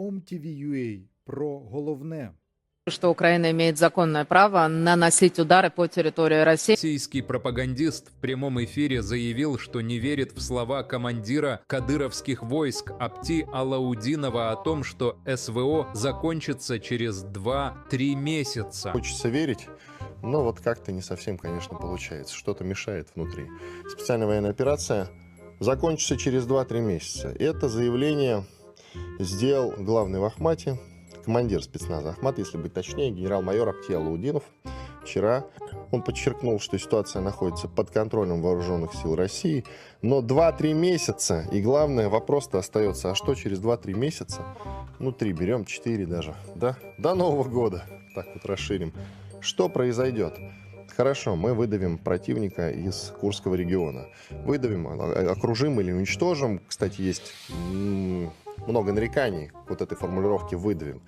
OMTV.ua про головне. что Украина имеет законное право наносить удары по территории России. Российский пропагандист в прямом эфире заявил, что не верит в слова командира кадыровских войск Апти Алаудинова о том, что СВО закончится через 2-3 месяца. Хочется верить, но вот как-то не совсем, конечно, получается. Что-то мешает внутри. Специальная военная операция закончится через 2-3 месяца. Это заявление сделал главный в Ахмате, командир спецназа Ахмат, если быть точнее, генерал-майор Аптия Лаудинов. Вчера он подчеркнул, что ситуация находится под контролем вооруженных сил России, но 2-3 месяца, и главное, вопрос-то остается, а что через 2-3 месяца? Ну, 3 берем, 4 даже, да? До Нового года, так вот расширим. Что произойдет? Хорошо, мы выдавим противника из Курского региона. Выдавим, а- окружим или уничтожим. Кстати, есть много нареканий вот этой формулировке «выдавим».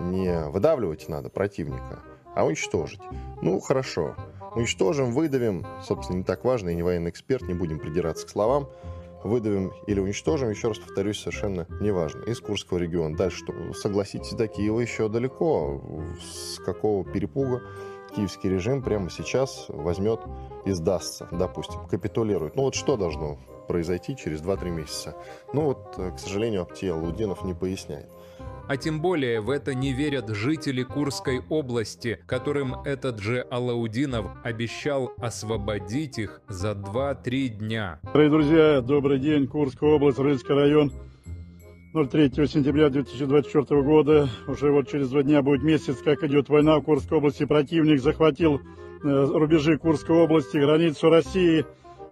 Не выдавливать надо противника, а уничтожить. Ну, хорошо. Уничтожим, выдавим. Собственно, не так важно, я не военный эксперт, не будем придираться к словам. Выдавим или уничтожим, еще раз повторюсь, совершенно неважно. Из Курского региона. Дальше, что, согласитесь, до Киева еще далеко. С какого перепуга киевский режим прямо сейчас возьмет и сдастся, допустим, капитулирует. Ну вот что должно произойти через 2-3 месяца? Ну вот, э, к сожалению, Аптия Лудинов не поясняет. А тем более в это не верят жители Курской области, которым этот же Алаудинов обещал освободить их за 2-3 дня. Дорогие друзья, добрый день. Курская область, Рыльский район. 03 сентября 2024 года. Уже вот через два дня будет месяц, как идет война в Курской области. Противник захватил э, рубежи Курской области, границу России.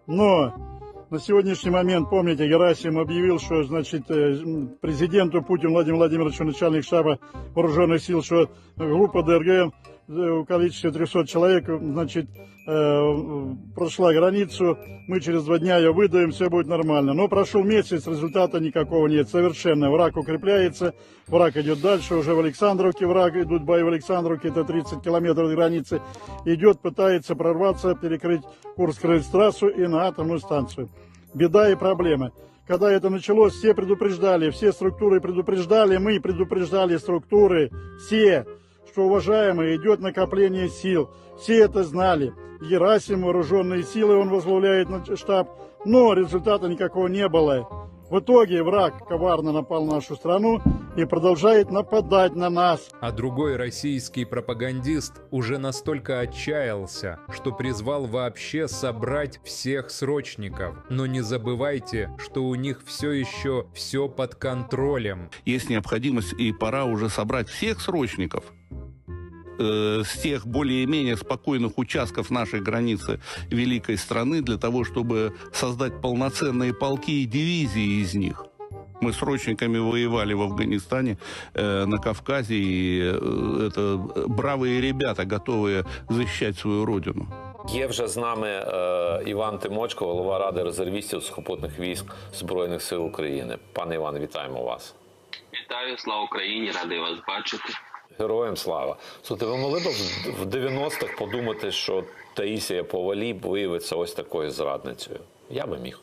Но на сегодняшний момент, помните, Герасим объявил, что, значит, э, м, президенту Путину Владимиру Владимировичу, начальник штаба вооруженных сил, что группа ДРГ э, в количестве 300 человек, значит, э, прошла границу, мы через два дня ее выдаем, все будет нормально. Но прошел месяц, результата никакого нет, совершенно. Враг укрепляется, враг идет дальше, уже в Александровке враг, идут бои в Александровке, это 30 километров от границы, идет, пытается прорваться, перекрыть Курск-Крыльстрассу и на атомную станцию. Беда и проблема. Когда это началось, все предупреждали, все структуры предупреждали, мы предупреждали структуры, все, что, уважаемые, идет накопление сил. Все это знали. Герасим, вооруженные силы, он возглавляет на- штаб, но результата никакого не было. В итоге враг коварно напал на нашу страну и продолжает нападать на нас. А другой российский пропагандист уже настолько отчаялся, что призвал вообще собрать всех срочников. Но не забывайте, что у них все еще все под контролем. есть необходимость и пора уже собрать всех срочников э, с тех более-менее спокойных участков нашей границы великой страны для того, чтобы создать полноценные полки и дивизии из них. Мы срочниками воевали в Афганистане, э, на Кавказе, и э, это бравые ребята, готовые защищать свою родину. Є вже з нами е, Іван Тимочко, голова ради резервістів сухопутних військ Збройних сил України. Пане Іване, вітаємо вас. Вітаю, слава Україні, радий вас бачити. Героям слава. Слухайте, ви могли б в в 90-х подумати, що Таїсія повалі виявиться ось такою зрадницею? Я би міг.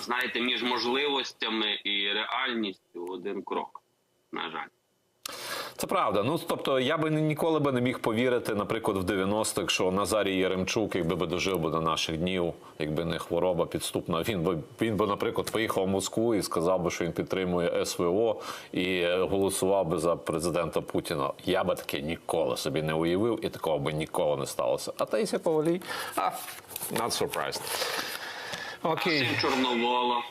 Знаєте, між можливостями і реальністю один крок. На жаль. Це правда. Ну тобто, я би ніколи би не міг повірити, наприклад, в 90-х, що Назарій Яремчук, якби би дожив би до наших днів, якби не хвороба підступна, він би він би, наприклад, поїхав в Москву і сказав би, що він підтримує СВО і е, голосував би за президента Путіна. Я би таке ніколи собі не уявив, і такого би ніколи не сталося. А Таїсія Повалій, а, not surprised. Окей. Чорновола.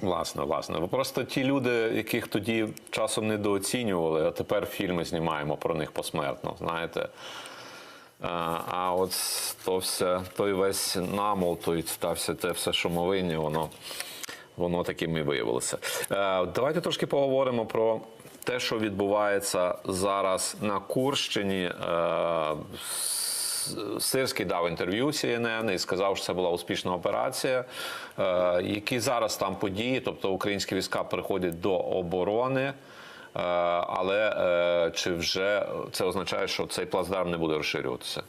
Власне, власне. Просто ті люди, яких тоді часом недооцінювали, а тепер фільми знімаємо про них посмертно. Знаєте. А, а от то все, той весь намол, той та все те все шумовиння, воно, воно таким і виявилося. Е, давайте трошки поговоримо про те, що відбувається зараз на Курщині. Е, Сирський дав інтерв'ю CNN і сказав, що це була успішна операція. Е, які зараз там події? Тобто українські війська переходять до оборони, е, але е, чи вже це означає, що цей плацдарм не буде розширюватися?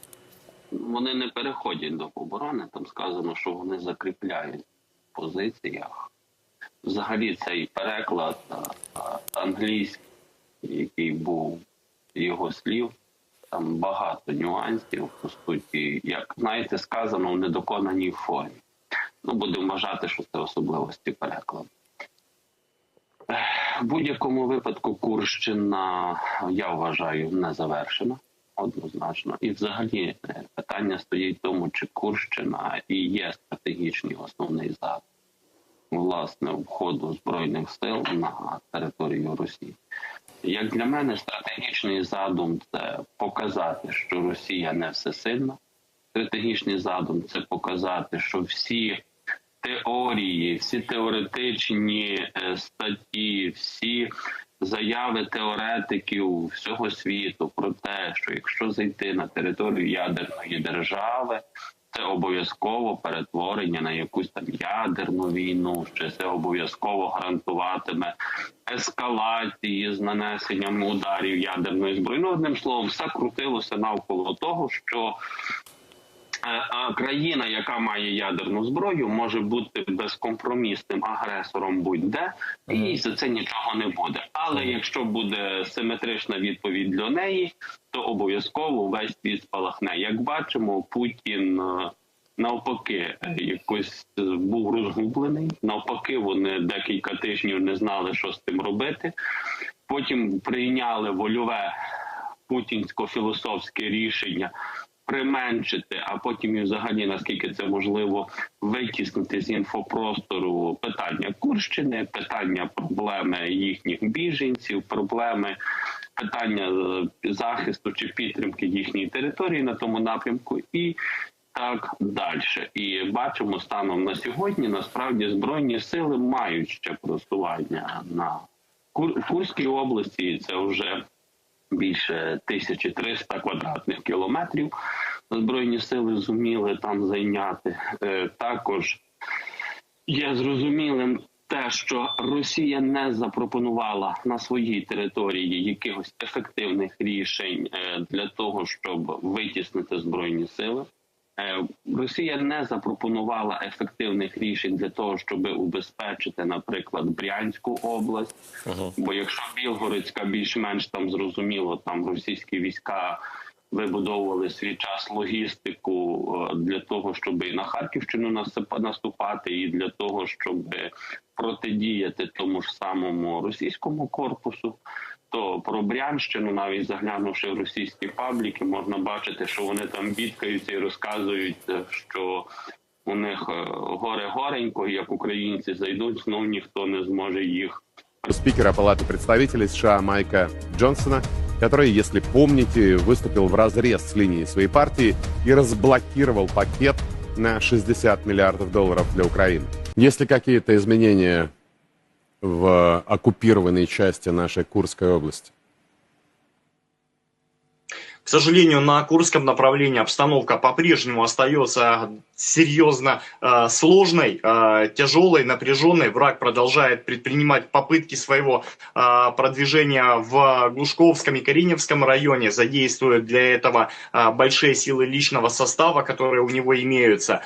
Вони не переходять до оборони. Там сказано, що вони закріпляють позиціях. Взагалі цей переклад англійський, який був його слів, там багато нюансів, по суті, як знаєте, сказано в недоконаній формі. Ну, будемо вважати, що це особливості перекладу. В будь-якому випадку Курщина, я вважаю, не завершена однозначно. І взагалі е, питання стоїть в тому, чи Курщина і є стратегічний основний задум власне входу збройних сил на територію Росії. Як для мене, стратегічний задум це показати, що Росія не всесильна. Стратегічний задум це показати, що всі теорії, всі теоретичні е, статті, всі заяви теоретиків всього світу про те, що якщо зайти на територію ядерної держави, це обов'язково перетворення на якусь там ядерну війну, що це обов'язково гарантуватиме ескалації з нанесенням ударів ядерної зброї. Ну, одним словом, все крутилося навколо того, що а країна, яка має ядерну зброю, може бути безкомпромісним агресором будь-де, і за це нічого не буде. Але якщо буде симетрична відповідь для неї, то обов'язково весь світ спалахне. Як бачимо, Путін. е, Навпаки, е, якось е, був розгублений. Навпаки, вони декілька тижнів не знали, що з тим робити. Потім прийняли вольове путінсько-філософське рішення применшити, а потім і взагалі наскільки це можливо витіснити з інфопростору питання Курщини, питання проблеми їхніх біженців, проблеми питання е, захисту чи підтримки їхньої території на тому напрямку і. Так далі, і бачимо станом на сьогодні. Насправді збройні сили мають ще просування на Кур- Курській області. Це вже більше 1300 квадратних кілометрів. Збройні сили зуміли там зайняти. Е, Також є зрозумілим те, що Росія не запропонувала на своїй території якихось ефективних рішень е, для того, щоб витіснити збройні сили. Е, Росія не запропонувала ефективних рішень для того, щоб убезпечити, наприклад, Брянську область. Бо якщо Білгородська більш-менш там зрозуміло, там російські війська вибудовували свій час логістику е, для того, щоб і на Харківщину наступати, і для того, щоб протидіяти тому ж самому російському корпусу То про Брянщину, навіть заглянувши в російські пабліки, можна бачити, що вони там бідкаються і розказують, е, що у них е, горе горенько, і як українці зайдуть, знов ніхто не зможе їх спикера Палаты представителей США Майка Джонсона, который, если помните, выступил в разрез с линией своей партии и разблокировал пакет на 60 миллиардов долларов для Украины. Есть ли какие-то изменения в оккупированной части нашей Курской области? К сожалению, на Курском направлении обстановка по-прежнему остается серьезно э, сложной, э, тяжелой, напряженной. Враг продолжает предпринимать попытки своего э, продвижения в Глушковском и Кариневском районе, задействует для этого э, большие силы личного состава, которые у него имеются.